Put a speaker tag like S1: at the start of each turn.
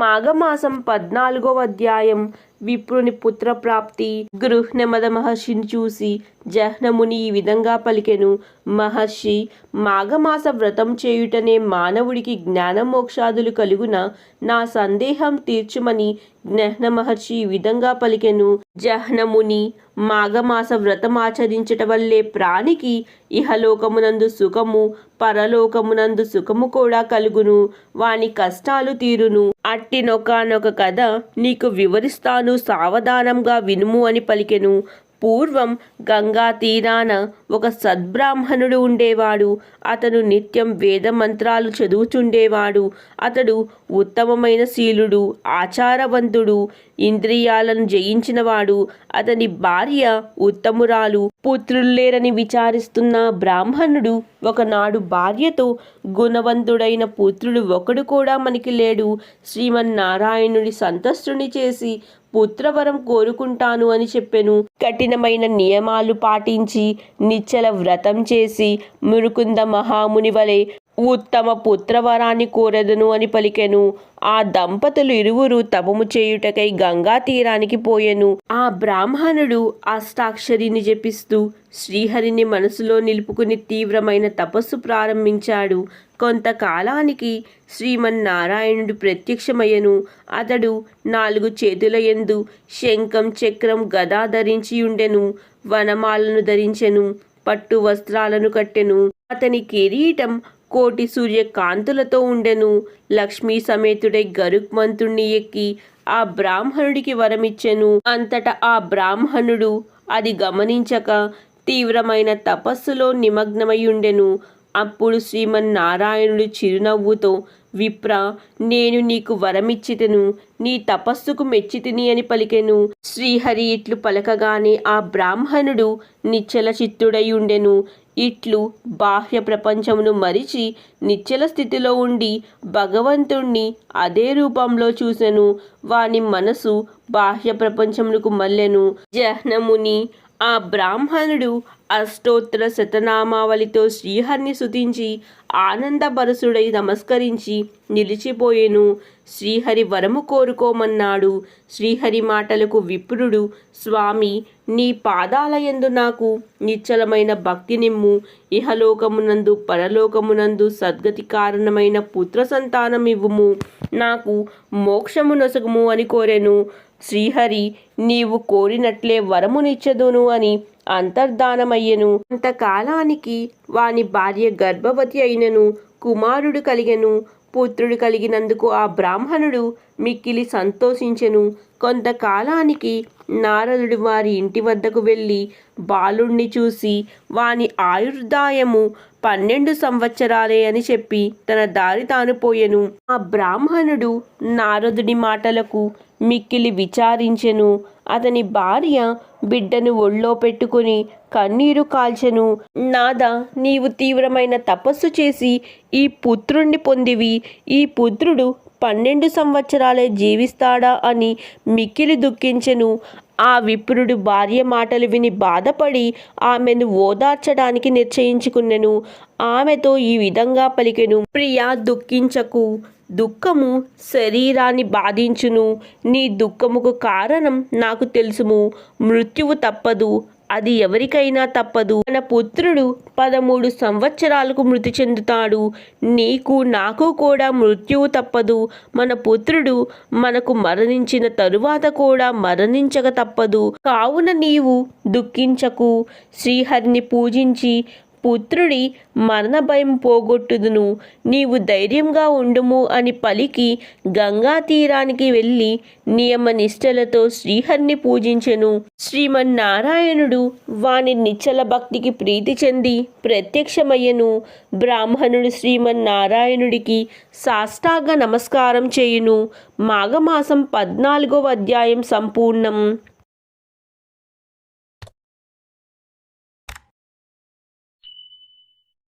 S1: మాఘమాసం పద్నాలుగవ అధ్యాయం విప్రుని పుత్రప్రాప్తి గృహ్ణమద మహర్షిని చూసి జహ్నముని ఈ విధంగా పలికెను. మహర్షి మాఘమాస వ్రతం చేయుటనే మానవుడికి జ్ఞానమోక్షాదులు కలుగున నా సందేహం తీర్చుమని జ్ఞహ్న మహర్షి ఈ విధంగా పలికెను. జహ్నముని మాఘమాస వ్రతం ఆచరించట వల్లే ప్రాణికి ఇహలోకమునందు సుఖము పరలోకమునందు సుఖము కూడా కలుగును. వాని కష్టాలు తీరును. అట్టినొకానొక కథ నీకు వివరిస్తాను సావధానంగా వినుము అని పలికెను. పూర్వం గంగా తీరాన ఒక సద్బ్రాహ్మణుడు ఉండేవాడు. అతను నిత్యం వేద మంత్రాలు చదువుచుండేవాడు. అతడు ఉత్తమమైన శీలుడు ఆచారవంతుడు ఇంద్రియాలను జయించినవాడు. అతని భార్య ఉత్తమురాలు పుత్రులు లేరని విచారిస్తున్న బ్రాహ్మణుడు ఒకనాడు భార్యతో గుణవంతుడైన పుత్రుడు ఒకడు కూడా మనకి లేడు. శ్రీమన్నారాయణుడి సంతస్తుని చేసి పుత్రవరం కోరుకుంటాను అని చెప్పెను. కఠినమైన నియమాలు పాటించి నిచ్చల వ్రతం చేసి మురుకుంద మహాముని వలె ఉత్తమ పుత్రవరాన్ని కోరెదను అని పలికెను. ఆ దంపతులు ఇరువురు తపము చేయుటకై గంగా తీరానికి పోయెను. ఆ బ్రాహ్మణుడు అష్టాక్షరిని జపిస్తూ శ్రీహరిని మనసులో నిలుపుకుని తీవ్రమైన తపస్సు ప్రారంభించాడు. కొంతకాలానికి శ్రీమన్నారాయణుడు ప్రత్యక్షమయ్యను. అతడు నాలుగు చేతుల యందు శంఖం చక్రం గదా ధరించి ఉండెను వనమాలను ధరించెను. పట్టు వస్త్రాలను కట్టెను. అతని కిరీటం కోటి సూర్యకాంతులతో ఉండెను. లక్ష్మీ సమేతుడై గరుక్మంతుణ్ణి ఎక్కి ఆ బ్రాహ్మణుడికి వరమిచ్చెను. అంతటా ఆ బ్రాహ్మణుడు అది గమనించక తీవ్రమైన తపస్సులో నిమగ్నమయ్యుండెను. అప్పుడు శ్రీమన్నారాయణుడు చిరునవ్వుతో విప్ర నేను నీకు వరమిచ్చితను నీ తపస్సుకు మెచ్చితిని అని పలికెను. శ్రీహరి ఇట్లు పలకగానే ఆ బ్రాహ్మణుడు నిశ్చల చిత్తుడై ఉండెను. ఇట్లు బాహ్య ప్రపంచమును మరిచి నిశ్చల స్థితిలో ఉండి భగవంతుణ్ణి అదే రూపంలో చూసెను. వాని మనసు బాహ్య ప్రపంచమునకు మల్లెను. జహ్నముని ఆ బ్రాహ్మణుడు అష్టోత్తర శతనామావళితో శ్రీహరిని సుతించి ఆనందభరసుడై నమస్కరించి నిలిచిపోయేను. శ్రీహరి వరము కోరుకోమన్నాడు. శ్రీహరి మాటలకు విప్రుడు స్వామి నీ పాదాలయందు నాకు నిశ్చలమైన భక్తి నిమ్ము. ఇహలోకమునందు పరలోకమునందు సద్గతి కారణమైన పుత్ర సంతానం ఇవ్వుము నాకు మోక్షము నొసగుము అని కోరెను. శ్రీహరి నీవు కోరినట్లే వరమునిచ్చదును అని అంతర్ధానమయ్యను. అంతకాలానికి వాని భార్య గర్భవతి అయినను కుమారుడు కలిగెను. పుత్రుడు కలిగినందుకు ఆ బ్రాహ్మణుడు మిక్కిలి సంతోషించెను. కొంతకాలానికి నారదుడు వారి ఇంటి వద్దకు వెళ్ళి బాలుణ్ణి చూసి వాని ఆయుర్దాయము పన్నెండు సంవత్సరాలే అని చెప్పి తన దారి తాను పోయెను ఆ బ్రాహ్మణుడు నారదుడి మాటలకు మిక్కిలి విచారించెను. అతని భార్య బిడ్డను ఒళ్ళో పెట్టుకుని కన్నీరు కాల్చెను. నాద నీవు తీవ్రమైన తపస్సు చేసి ఈ పుత్రుణ్ణి పొందివి. ఈ పుత్రుడు పన్నెండు సంవత్సరాలే జీవిస్తాడా అని మిక్కిలి దుఃఖించెను. ఆ విప్రుడు భార్య మాటలు విని బాధపడి ఆమెను ఓదార్చడానికి నిశ్చయించుకున్నెను. ఆమెతో ఈ విధంగా పలికెను ప్రియా దుఃఖించకు. దుఃఖము శరీరాన్ని బాధించును. నీ దుఃఖముకు కారణం నాకు తెలుసుము. మృత్యువు తప్పదు. అది ఎవరికైనా తప్పదు. మన పుత్రుడు పదమూడు సంవత్సరాలకు మృతి చెందుతాడు. నీకు నాకు కూడా మృత్యువు తప్పదు. మన పుత్రుడు మనకు మరణించిన తరువాత కూడా మరణించక తప్పదు. కావున నీవు దుఃఖించకు. శ్రీహరిని పూజించి పుత్రుడి మరణ భయం పోగొట్టుదును. నీవు ధైర్యంగా ఉండుము అని పలికి గంగా తీరానికి వెళ్ళి నియమ నిష్టలతో శ్రీహరిని పూజించెను. శ్రీమన్నారాయణుడు వాని నిచ్చల భక్తికి ప్రీతి చెంది ప్రత్యక్షమయ్యను. బ్రాహ్మణుడు శ్రీమన్నారాయణుడికి సాష్టాంగ నమస్కారం చేయును. మాఘమాసం పద్నాలుగవ అధ్యాయం సంపూర్ణం.